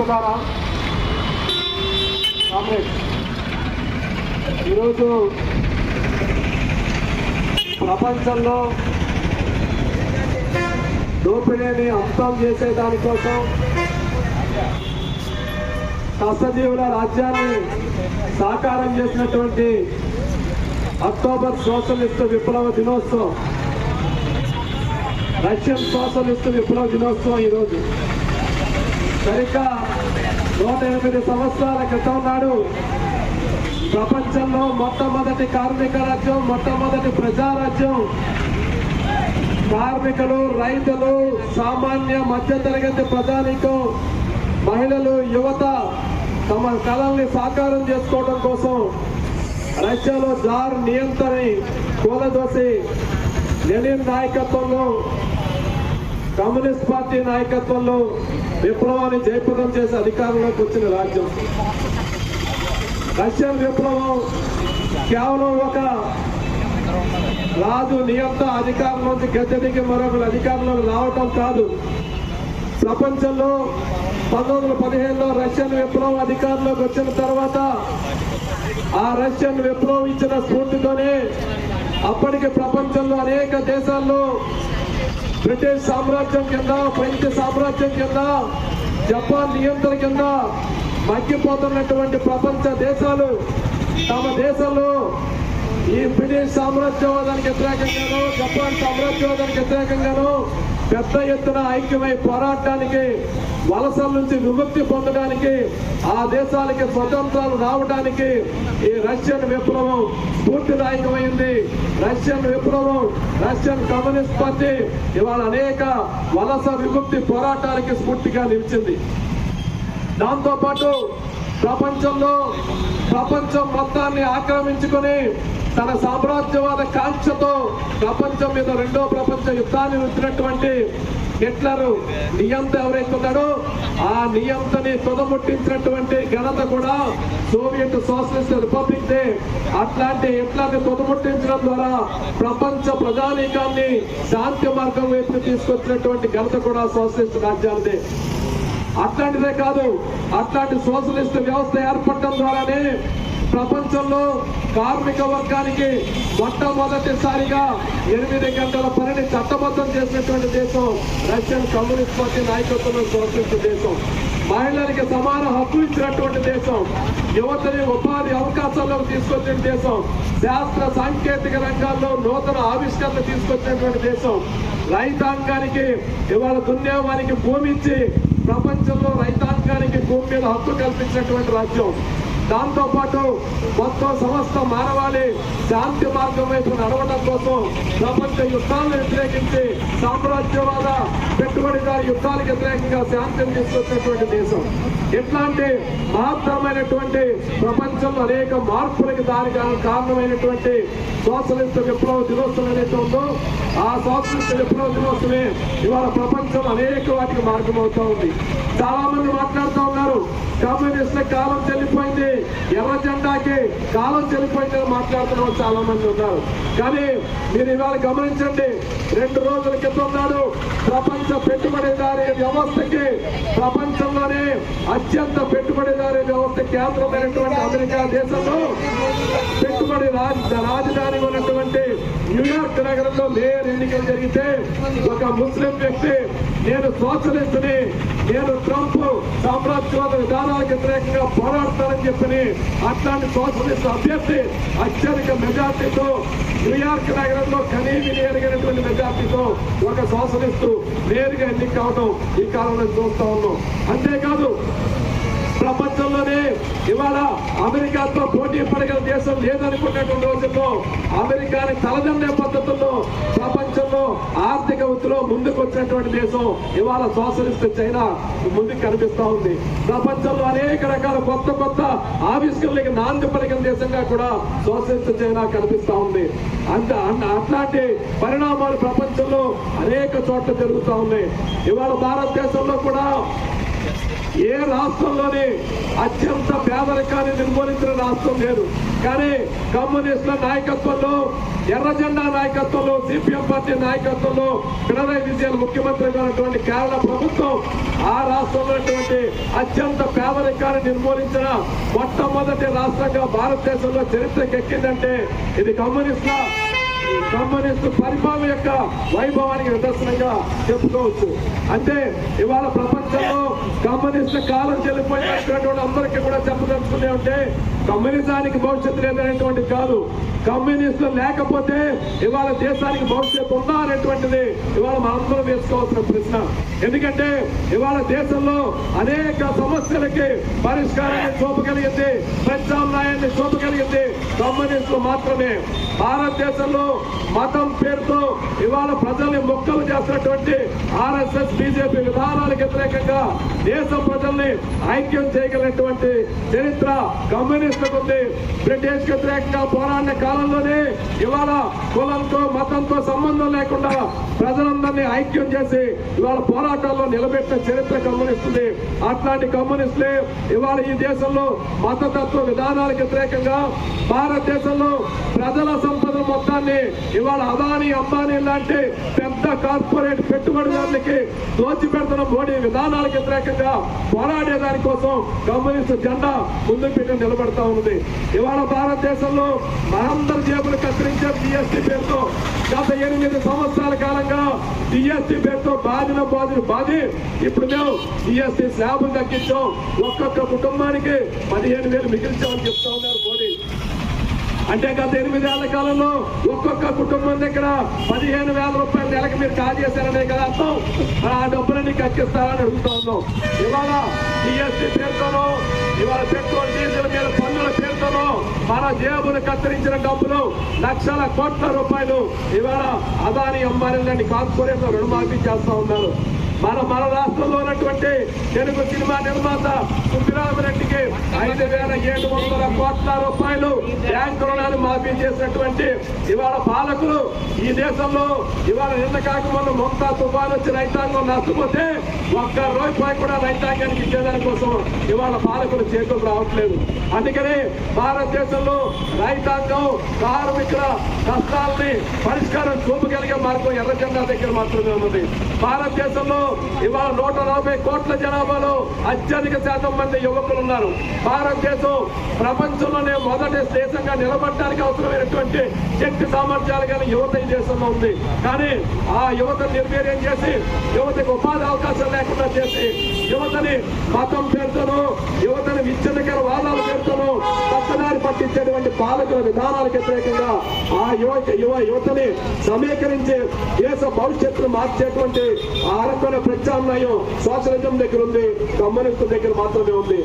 చేసుకున్నారా కామ్రేడ్ ఈరోజు ప్రపంచంలో దోపిడీని అంతం చేసే దానికోసం కష్టజీవుల రాజ్యాన్ని సాకారం చేసినటువంటి అక్టోబర్ సోషలిస్ట్ విప్లవ దినోత్సవం రష్యన్ సోషలిస్ట్ విప్లవ దినోత్సవం ఈరోజు. సరిగ్గా నూట ఎనిమిది సంవత్సరాల క్రితం నాడు ప్రపంచంలో మొట్టమొదటి కార్మిక రాజ్యం మొట్టమొదటి ప్రజారాజ్యం. కార్మికులు రైతులు సామాన్య మధ్యతరగతి ప్రజానీకం మహిళలు యువత తమ కళల్ని సాకారం చేసుకోవడం కోసం రష్యాలో జార్ నియంత్రణని కూలదోసి లెనిన్ నాయకత్వంలో కమ్యూనిస్ట్ పార్టీ నాయకత్వంలో విప్లవాన్ని జయప్రదం చేసి అధికారంలోకి వచ్చిన రాజ్యం. రష్యన్ విప్లవం కేవలం ఒక రాజు నియంత అధికారంలోంచి గద్దెదిగి మరొకరు అధికారంలోకి రావటం కాదు. ప్రపంచంలో పంతొమ్మిది వందల పదిహేనులో రష్యన్ విప్లవం అధికారంలోకి వచ్చిన తర్వాత ఆ రష్యన్ విప్లవం ఇచ్చిన స్ఫూర్తితోనే అప్పటికి ప్రపంచంలో అనేక దేశాల్లో బ్రిటిష్ సామ్రాజ్యం కింద ఫ్రెంచ్ సామ్రాజ్యం కింద జపాన్ నియంత్రణ కింద మగ్గిపోతున్నటువంటి ప్రపంచ దేశాలు తమ దేశంలో ఈ బ్రిటిష్ సామ్రాజ్యవాదానికి వ్యతిరేకంగాను జపాన్ సామ్రాజ్యవాదానికి వ్యతిరేకంగాను పెద్ద ఎత్తున ఐక్యమై పోరాటానికి వలసల నుంచి విముక్తి పొందడానికి ఆ దేశాలకి స్వతంత్రాలు రావడానికి ఈ రష్యన్ విప్లవం స్ఫూర్తిదాయకమైంది. రష్యన్ విప్లవం రష్యన్ కమ్యూనిస్ట్ పార్టీ ఇవాళ అనేక వలస విముక్తి పోరాటానికి స్ఫూర్తిగా నిలిచింది. దాంతో పాటు ప్రపంచంలో ప్రపంచం మొత్తాన్ని ఆక్రమించుకొని తన సామ్రాజ్యవాద కాంక్షతో ప్రపంచం మీద రెండో ప్రపంచ యుద్ధాన్ని వచ్చినటువంటి హిట్లర్ నియంత ఎవరైతే ఉన్నాడో ఆ నియంతని తుదముట్టించినటువంటి ఘనత కూడా సోవియట్ సోషలిస్ట్ రిపబ్లిక్ డే. అట్లాంటి హిట్లర్ని తుదముట్టించడం ద్వారా ప్రపంచ ప్రజానీకాన్ని శాంతి మార్గం వైపు తీసుకొచ్చినటువంటి ఘనత కూడా సోషలిస్ట్ రాజ్యాలదే అట్లాంటిదే కాదు అట్లాంటి సోషలిస్ట్ వ్యవస్థ ఏర్పడటం ద్వారానే ప్రపంచంలో కార్మిక వర్గానికి మొట్టమొదటిసారిగా ఎనిమిది గంటల పనిని చట్టబద్ధం చేసినటువంటి దేశం రష్యన్ కమ్యూనిస్ట్ పార్టీ నాయకత్వంలో సోషలిస్ట్ దేశం. మహిళలకి సమాన హక్కు ఇచ్చినటువంటి దేశం యువతని ఉపాధి అవకాశాల్లోకి తీసుకొచ్చిన దేశం శాస్త్ర సాంకేతిక రంగాల్లో నూతన ఆవిష్కరణ తీసుకొచ్చినటువంటి దేశం. రైతాంగానికి ఇవాళ దున్యామానికి భూమి ఇచ్చి ప్రపంచంలో రైతాంగానికి భూమి మీద హక్కు కల్పించినటువంటి రాజ్యం. దాంతో పాటు మొత్తం సమస్త మానవాళి శాంతి మార్గం వైపు నడవడం కోసం ప్రపంచ యుద్ధాలను వ్యతిరేకించి సామ్రాజ్యవాద పెట్టుబడిదారు యుద్ధాలకు వ్యతిరేకంగా శాంతిని తీసుకొచ్చినటువంటి దేశం. ఇట్లాంటి మహత్తరమైనటువంటి ప్రపంచంలో అనేక మార్పులకు దారి కారణమైనటువంటి సోషలిస్ట్ విప్లవ దినోత్సవం ఏదైతే ఉందో ఆ సోషలిస్ట్ విప్లవ దినోత్సవమే ఇవాళ ప్రపంచం అనేక వాటికి మార్గం అవుతా ఉంది. చాలా మంది మాట్లాడుతూ ఉన్నారు కమ్యూనిస్టుల కాలం చెల్లిపోయింది ఎర్ర జెండాకి కాలం చెల్లిపోయింది అని మాట్లాడుతున్న చాలా మంది ఉన్నారు. కానీ మీరు ఇవాళ గమనించండి రెండు రోజుల క్రితం నాడు ప్రపంచ పెట్టుబడిదారీ వ్యవస్థకి ప్రపంచంలోనే అత్యంత పెట్టుబడిదారీ వ్యవస్థ కేంద్రమైనటువంటి అమెరికా దేశంలో పెట్టుబడి రాజధాని ఉన్నటువంటి న్యూయార్క్ నగరంలో మేయర్ ఎన్నికలు జరిగితే ఒక ముస్లిం వ్యక్తి నేను సోషలిస్ట్ని నేను ట్రంప్ సామ్రాజ్యవాద విధానాలకు వ్యతిరేకంగా పోరాడతానని చెప్పని అట్లాంటి సోషలిస్ట్ అభ్యర్థి అత్యధిక మెజార్టీతో న్యూయార్క్ నగరంలో కనీవిని ఎరిగినటువంటి మెజార్టీతో ఒక సోషలిస్టు నేరుగా ఎన్నిక కావడం ఈ కాలంలో చూస్తా ఉన్నాం. అంతేకాదు ప్రపంచంలోనే ఇవాళ అమెరికాతో పోటీ పడగల దేశం లేదనుకున్నటువంటి రోజుల్లో అమెరికాని తలదన్నే పద్ధతుల్లో ప్రపంచంలో ఆర్థిక వృత్తిలో ముందుకు వచ్చినటువంటి దేశం ఇవాళ సోషలిస్ట్ చైనా ముందుకు కనిపిస్తా ఉంది. ప్రపంచంలో అనేక రకాల కొత్త కొత్త ఆవిష్కరణలకు నాంది పలికిన దేశంగా కూడా సోషలిస్ట్ చైనా కనిపిస్తా ఉంది. అంత అన్న- అట్లాంటి పరిణామాలు ప్రపంచంలో అనేక చోట్ల జరుగుతూ ఉన్నాయి. ఇవాళ భారతదేశంలో కూడా ఏ రాష్ట్రంలోని అత్యంత పేదరికాన్ని నిర్మూలించిన రాష్ట్రం లేదు. కానీ కమ్యూనిస్టుల నాయకత్వంలో ఎర్రజెండా నాయకత్వంలో సిపిఎం పార్టీ నాయకత్వంలో పినరాయి విజయన్ ముఖ్యమంత్రిగా ఉన్నటువంటి కేరళ ప్రభుత్వం ఆ రాష్ట్రంలో ఉన్నటువంటి అత్యంత పేదరికాన్ని నిర్మూలించిన మొట్టమొదటి రాష్ట్రంగా భారతదేశంలో చరిత్రకెక్కిందంటే ఇది కమ్యూనిస్టుల కమ్యూనిస్టు పరిపాలన యొక్క వైభవానికి నిదర్శనంగా చెప్పుకోవచ్చు. అంటే ఇవాళ ప్రపంచంలో కమ్యూనిస్ట్ కాలం చెల్లిపోయినటువంటి అందరికీ కూడా చెప్పదలుచుకునే ఉంటే కమ్యూనిజానికి భవిష్యత్తు లేదనేటువంటి కాదు. కమ్యూనిస్టులు లేకపోతే ఇవాళ దేశానికి భవిష్యత్తు ఉందా అనేటువంటిది ఇవాళ మనందరం వేసుకోవాల్సిన ప్రశ్న. ఎందుకంటే ఇవాళ దేశంలో అనేక సమస్యలకి పరిష్కారాన్ని చూపగలిగింది ప్రత్యామ్నాయాన్ని చూపగలిగింది కమ్యూనిస్టులు మాత్రమే భారతదేశంలో మతం పేరుతో ఇవాళ ప్రజల్ని మొక్కలు చేస్తున్నటువంటి ఆర్ఎస్ఎస్ బీజేపీ విధానాలకు వ్యతిరేకంగా దేశ ప్రజల్ని ఐక్యం చేయగలిగినటువంటి చరిత్ర కమ్యూనిస్టులకు ఉంది బ్రిటిష్ వ్యతిరేకంగా పోరాడిన కాలంలోనే ఇవాళ కులంతో మతంతో సంబంధం లేకుండా ప్రజలందరినీ ఐక్యం చేసి ఇవాళ పోరాటాల్లో నిలబెట్టిన చరిత్ర కమ్యూనిస్తుంది అట్లాంటి కమ్యూనిస్టులే ఇవాళ ఈ దేశంలో మతతత్వ విధానాలకు వ్యతిరేకంగా భారతదేశంలో ప్రజల సంపద మొత్తాన్ని ఇవాళ అదాని అంబానీ లాంటి పెద్ద కార్పొరేట్ పెట్టుబడిదారులకి దోచిపెడుతున్న మోడీ విధానాలకు వ్యతిరేకంగా పోరాడే దానికోసం కమ్యూనిస్ట్ జెండా ముందు పెట్టి నిలబడతా ఉంది ఇవాళ భారతదేశంలో మనందరి జేబులు కత్తిరించే జిఎస్టీ పేరుతో గత ఎనిమిది సంవత్సరాల కాలంగా జిఎస్టీ పేరుతో బాధిన బాధిన బాధి ఇప్పుడు మేము జిఎస్టీ స్లాబ్ తగ్గించాం. ఒక్కొక్క కుటుంబానికి పదిహేను వేలు మిగిలించామని చెప్తా ఉన్నారు మోడీ. అంటే గత ఎనిమిదేళ్ళ కాలంలో ఒక్కొక్క కుటుంబం దగ్గర పదిహేను వేల రూపాయల నెలకు మీరు కాల్ చేశారనే కదా అర్థం. మరి ఆ డబ్బులన్నీ కక్కిస్తారని అడుగుతా ఉన్నాం. ఇవాళ జిఎస్టీ పేరుతోనో ఇవాళ పెట్రోల్ డీజిల్ మీద పన్నుల పేరుతోనో మన జేబులు కత్తిరించిన డబ్బులు లక్షల కోట్ల రూపాయలు ఇవాళ అదాని అంబానీ లాంటి కార్పొరేట్ రుణమాఫీ చేస్తా ఉన్నారు. మన మన రాష్ట్రంలో ఉన్నటువంటి తెలుగు సినిమా నిర్మాత సుబ్బిరామరెడ్డికి ఐదు వేల ఏడు వందల కోట్ల రూపాయలు బ్యాంకు రుణాలు మాఫీ చేసినటువంటి ఇవాళ పాలకులు ఈ దేశంలో ఇవాళ నిన్న కాకముందు మమతా తుఫాన్ వచ్చి రైతాంగం నష్టపోతే ఒక్క రూపాయి కూడా రైతాంగానికి ఇచ్చేదాని కోసం ఇవాళ పాలకులు చేతులు రావట్లేదు. అందుకని భారతదేశంలో రైతాంగం కార్మికుల కష్టాలని పరిష్కారం చూపగలిగే మార్గం ఎర్ర జెండా దగ్గర మాత్రమే ఉన్నది. భారతదేశంలో ఇవాళ నూట నలభై కోట్ల జనాభాలో అత్యధిక శాతం మంది యువకులు ఉన్నారు. భారతదేశం ప్రపంచంలోనే మొదటి దేశంగా నిలబడడానికి అవసరమైనటువంటి శక్తి సామర్థ్యాలు కానీ యువత ఈ దేశంలో ఉంది. కానీ ఆ యువత నిర్వీర్యం చేసి యువతకు ఉపాధి అవకాశం లేకుండా చేసి యువతని మతం పేరుతోనూ యువతని విచ్ఛిన్నకర వాదాల పేరుతోనో పక్కదారి పట్టించేటువంటి పాలకుల విధానాలకు వ్యతిరేకంగా ఆ యువ యువ యువతని సమీకరించి దేశ భవిష్యత్తును మార్చేటువంటి ఆ రకమైన ప్రత్యామ్నాయం సోషలిజం దగ్గర ఉంది కమ్యూనిస్టు దగ్గర మాత్రమే ఉంది.